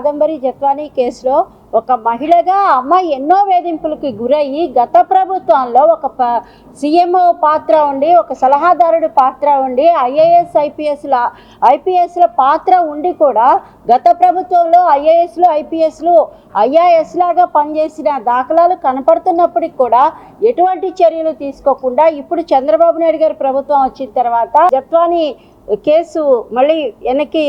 కాదంబరి జత్వానీ కేసులో ఒక మహిళగా అమ్మ అమ్మాయి ఎన్నో వేధింపులకు గురయ్యి గత ప్రభుత్వంలో ఒక ప సీఎంఓ పాత్ర ఉండి ఒక సలహాదారుడి పాత్ర ఉండి ఐఏఎస్ ఐపీఎస్ల ఐపీఎస్ల పాత్ర ఉండి కూడా గత ప్రభుత్వంలో ఐఏఎస్లు ఐపీఎస్లు ఐఆర్ఎస్ లాగా పనిచేసిన దాఖలాలు కనపడుతున్నప్పటికి కూడా ఎటువంటి చర్యలు తీసుకోకుండా ఇప్పుడు చంద్రబాబు నాయుడు గారి ప్రభుత్వం వచ్చిన తర్వాత జత్వాని కేసు మళ్ళీ వెనక్కి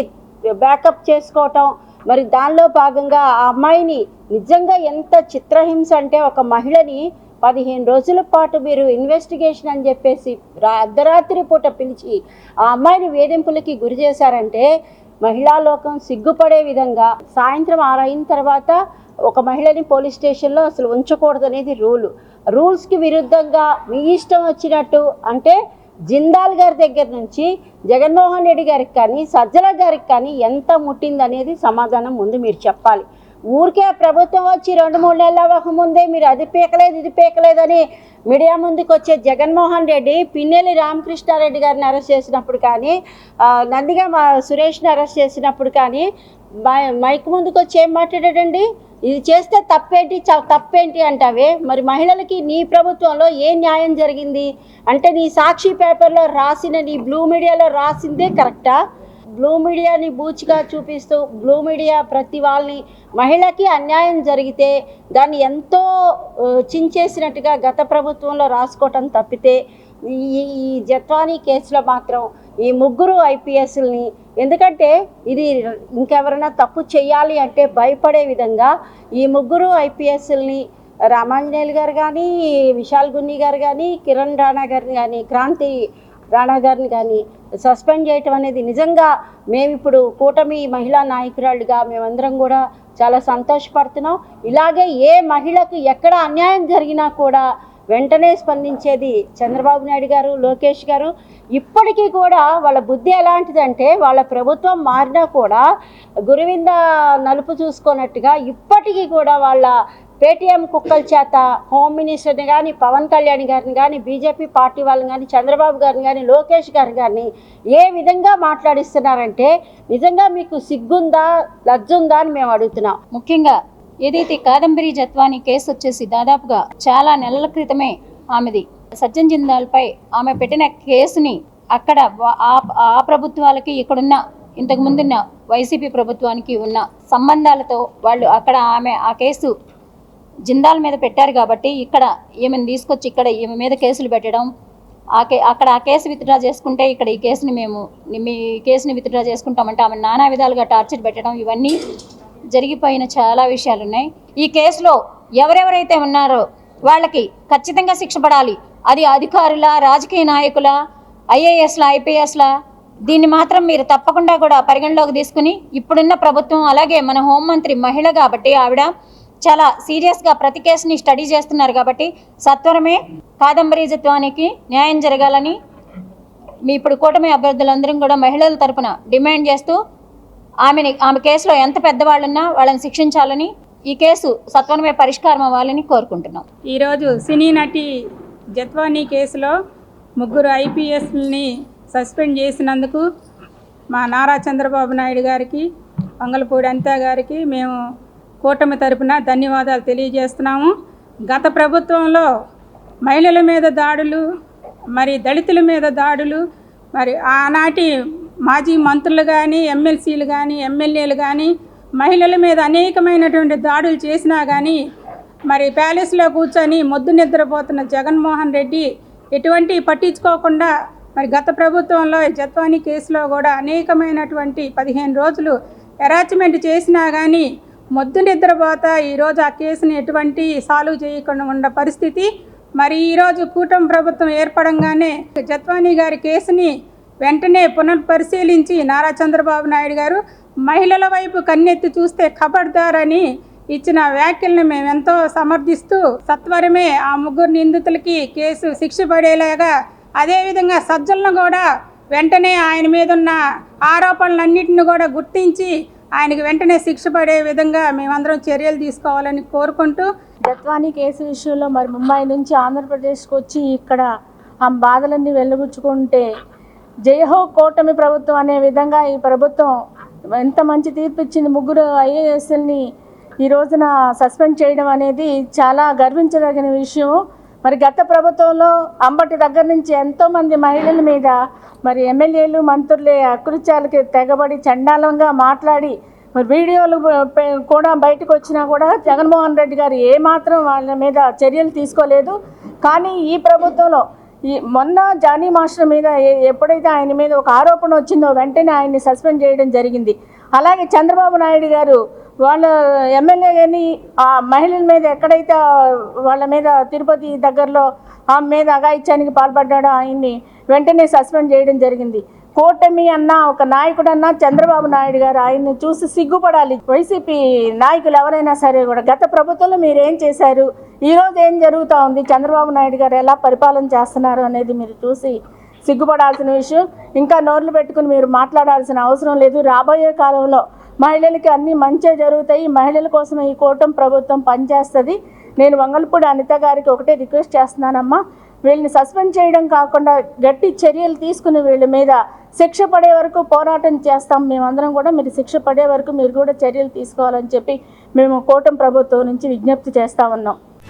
బ్యాకప్ చేసుకోవటం మరి దానిలో భాగంగా ఆ అమ్మాయిని నిజంగా ఎంత చిత్రహింస అంటే ఒక మహిళని పదిహేను రోజుల పాటు మీరు ఇన్వెస్టిగేషన్ అని చెప్పేసి అర్ధరాత్రి పూట పిలిచి ఆ అమ్మాయిని వేధింపులకి గురి చేశారంటే మహిళా లోకం సిగ్గుపడే విధంగా సాయంత్రం ఆరైన తర్వాత ఒక మహిళని పోలీస్ స్టేషన్లో అసలు ఉంచకూడదు అనేది రూలు. రూల్స్కి విరుద్ధంగా మీ ఇష్టం వచ్చినట్టు అంటే జిందాల్ గారి దగ్గర నుంచి జగన్మోహన్ రెడ్డి గారికి కానీ సజ్జల గారికి కానీ ఎంత ముట్టిందనేది సమాధానం ముందు మీరు చెప్పాలి. ఊరికే ప్రభుత్వం వచ్చి రెండు మూడు నెలల ముందే మీరు అది పీకలేదు ఇది పీకలేదని మీడియా ముందుకు వచ్చే జగన్మోహన్ రెడ్డి పిన్నెల్లి రామకృష్ణారెడ్డి గారిని అరెస్ట్ చేసినప్పుడు కానీ నందిగా సురేష్ని అరెస్ట్ చేసినప్పుడు కానీ మై- మైక్ ముందుకు వచ్చి ఏం మాట్లాడాడండి? ఇది చేస్తే తప్పేంటి చ- తప్పేంటి అంటావే? మరి మహిళలకి నీ ప్రభుత్వంలో ఏ న్యాయం జరిగింది? అంటే నీ సాక్షి పేపర్లో రాసిన నీ బ్లూ మీడియాలో రాసిందే కరెక్టా? బ్లూ మీడియాని బూచిగా చూపిస్తూ బ్లూ మీడియా ప్రతి వాళ్ళని మహిళకి అన్యాయం జరిగితే దాన్ని ఎంతో చించేసినట్టుగా గత ప్రభుత్వంలో రాసుకోవటం తప్పితే ఈ ఈ జత్వానీ కేసులో మాత్రం ఈ ముగ్గురు ఐపీఎస్ని ఎందుకంటే ఇది ఇంకెవరైనా తప్పు చేయాలి అంటే భయపడే విధంగా ఈ ముగ్గురు ఐపీఎస్ని రామాంజనేయులు గారు కానీ విశాల్ గున్ని గారు కానీ కిరణ్ రాణా గారిని కానీ క్రాంతి రాణా గారిని కానీ సస్పెండ్ చేయటం అనేది నిజంగా మేము ఇప్పుడు కూటమి మహిళా నాయకురాలుగా మేమందరం కూడా చాలా సంతోషపడుతున్నాం. ఇలాగే ఏ మహిళకు ఎక్కడ అన్యాయం జరిగినా కూడా వెంటనే స్పందించేది చంద్రబాబు నాయుడు గారు లోకేష్ గారు. ఇప్పటికీ కూడా వాళ్ళ బుద్ధి ఎలాంటిదంటే వాళ్ళ ప్రభుత్వం మారినా కూడా గురువింద నలుపు చూసుకున్నట్టుగా ఇప్పటికీ కూడా వాళ్ళ పేటీఎం కుక్కల చేత హోమ్ మినిస్టర్ని కానీ పవన్ కళ్యాణ్ గారిని కానీ బీజేపీ పార్టీ వాళ్ళని కానీ చంద్రబాబు గారిని కానీ లోకేష్ గారిని కానీ ఏ విధంగా మాట్లాడిస్తున్నారంటే నిజంగా మీకు సిగ్గుందా లజ్జుందా అని మేము అడుగుతున్నాం. ముఖ్యంగా ఏదైతే కాదంబరి జత్వాని కేసు వచ్చేసి దాదాపుగా చాలా నెలల క్రితమే ఆమెది. సజ్జన్ జిందాల్పై ఆమె పెట్టిన కేసుని అక్కడ ఆ- ఆ ప్రభుత్వాలకి ఇక్కడున్న ఇంతకు ముందున్న వైసీపీ ప్రభుత్వానికి ఉన్న సంబంధాలతో వాళ్ళు అక్కడ ఆమె ఆ కేసు జిందాల్ మీద పెట్టారు కాబట్టి ఇక్కడ ఈమెను తీసుకొచ్చి ఇక్కడ ఈమె మీద కేసులు పెట్టడం ఆ కే అక్కడ ఆ కేసు విత్డ్రా చేసుకుంటే ఇక్కడ ఈ కేసుని మేము మీ కేసుని విత్డ్రా చేసుకుంటామంటే ఆమె నానా విధాలుగా టార్చర్ పెట్టడం ఇవన్నీ జరిగిపోయిన చాలా విషయాలు ఉన్నాయి ఈ కేసులో ఎవరెవరైతే ఉన్నారో వాళ్ళకి ఖచ్చితంగా శిక్ష పడాలి. అది అధికారుల రాజకీయ నాయకుల ఐఏఎస్ల ఐపీఎస్ల. దీన్ని మాత్రం మీరు తప్పకుండా కూడా పరిగణలోకి తీసుకుని ఇప్పుడున్న ప్రభుత్వం అలాగే మన హోంమంత్రి మహిళ కాబట్టి ఆవిడ చాలా సీరియస్గా ప్రతి కేసుని స్టడీ చేస్తున్నారు కాబట్టి సత్వరమే కాదంబరీ జత్వానికి న్యాయం జరగాలని మీ ఇప్పుడు కూటమి అభ్యర్థులందరం కూడా మహిళల తరపున డిమాండ్ చేస్తూ ఆమెని ఆమె కేసులో ఎంత పెద్దవాళ్ళున్నా వాళ్ళని శిక్షించాలని ఈ కేసు సత్వరమే పరిష్కారం అవ్వాలని కోరుకుంటున్నాం. ఈరోజు సినీ నటి జత్వానీ కేసులో ముగ్గురు ఐపీఎస్ని సస్పెండ్ చేసినందుకు మా నారా చంద్రబాబు నాయుడు గారికి వంగలపూడి అనిత గారికి మేము కూటమి తరపున ధన్యవాదాలు తెలియజేస్తున్నాము. గత ప్రభుత్వంలో మహిళల మీద దాడులు మరి దళితుల మీద దాడులు మరి ఆనాటి మాజీ మంత్రులు కానీ ఎమ్మెల్సీలు కానీ ఎమ్మెల్యేలు కానీ మహిళల మీద అనేకమైనటువంటి దాడులు చేసినా కానీ మరి ప్యాలెస్లో కూర్చొని మొద్దు నిద్రపోతున్న జగన్మోహన్ రెడ్డి ఎటువంటి పట్టించుకోకుండా మరి గత ప్రభుత్వంలో జత్వానీ కేసులో కూడా అనేకమైనటువంటి పదిహేను రోజులు అరాచ్మెంట్ చేసినా కానీ మొద్దు నిద్రపోతా ఈరోజు ఆ కేసుని ఎటువంటి సాల్వ్ చేయకుండా ఉన్న పరిస్థితి. మరి ఈరోజు కూటమి ప్రభుత్వం ఏర్పడంగానే జత్వానీ గారి కేసుని వెంటనే పునఃపరిశీలించి నారా చంద్రబాబు నాయుడు గారు మహిళల వైపు కన్నెత్తి చూస్తే ఖబర్దార్ అని ఇచ్చిన వ్యాఖ్యలను మేము ఎంతో సమర్థిస్తూ సత్వరమే ఆ ముగ్గురు నిందితులకి కేసు శిక్ష పడేలాగా అదేవిధంగా సజ్జలను కూడా వెంటనే ఆయన మీద ఉన్న ఆరోపణలన్నింటిని కూడా గుర్తించి ఆయనకి వెంటనే శిక్ష పడే విధంగా మేమందరం చర్యలు తీసుకోవాలని కోరుకుంటూ దత్వాని కేసు విషయంలో మరి ముంబై నుంచి ఆంధ్రప్రదేశ్కి వచ్చి ఇక్కడ ఆ బాధలన్నీ వెళ్ళబుచ్చుకుంటే జయహో కూటమి ప్రభుత్వం అనే విధంగా ఈ ప్రభుత్వం ఎంత మంచి తీర్పు ఇచ్చింది ముగ్గురు ఐఏఎస్ఎల్ని ఈ రోజున సస్పెండ్ చేయడం అనేది చాలా గర్వించదగిన విషయం మరి గత ప్రభుత్వంలో అంబటి దగ్గర నుంచి ఎంతోమంది మహిళల మీద మరి ఎమ్మెల్యేలు మంత్రులే అకృత్యాలకి తెగబడి చండాలంగా మాట్లాడి మరి వీడియోలు కూడా బయటకు వచ్చినా కూడా జగన్మోహన్ రెడ్డి గారు ఏమాత్రం వాళ్ళ మీద చర్యలు తీసుకోలేదు. కానీ ఈ ప్రభుత్వంలో ఈ మొన్న జానీ మాస్టర్ మీద ఎప్పుడైతే ఆయన మీద ఒక ఆరోపణ వచ్చిందో వెంటనే ఆయన్ని సస్పెండ్ చేయడం జరిగింది. అలాగే చంద్రబాబు నాయుడు గారు వాళ్ళ ఎమ్మెల్యే కానీ ఆ మహిళల మీద ఎక్కడైతే వాళ్ళ మీద తిరుపతి దగ్గరలో ఆమె మీద అఘాయిత్యానికి పాల్పడ్డాడో ఆయన్ని వెంటనే సస్పెండ్ చేయడం జరిగింది. కూటమి అన్న ఒక నాయకుడు అన్న చంద్రబాబు నాయుడు గారు ఆయన్ని చూసి సిగ్గుపడాలి. వైసీపీ నాయకులు ఎవరైనా సరే కూడా గత ప్రభుత్వంలో మీరు ఏం చేశారు? ఈరోజు ఏం జరుగుతూ ఉంది? చంద్రబాబు నాయుడు గారు ఎలా పరిపాలన చేస్తున్నారు అనేది మీరు చూసి సిగ్గుపడాల్సిన విషయం. ఇంకా నోర్లు పెట్టుకుని మీరు మాట్లాడాల్సిన అవసరం లేదు. రాబోయే కాలంలో మహిళలకి అన్ని మంచిగా జరుగుతాయి. మహిళల కోసం ఈ కూటమి ప్రభుత్వం పనిచేస్తుంది. నేను వంగల్పూడి అనిత గారికి ఒకటే రిక్వెస్ట్ చేస్తున్నానమ్మా. వీళ్ళని సస్పెండ్ చేయడం కాకుండా గట్టి చర్యలు తీసుకుని వీళ్ళ మీద శిక్ష పడే వరకు పోరాటం చేస్తాం. మేమందరం కూడా మీరు శిక్ష పడే వరకు మీరు కూడా చర్యలు తీసుకోవాలని చెప్పి మేము కూటమి ప్రభుత్వం నుంచి విజ్ఞప్తి చేస్తా ఉన్నాం.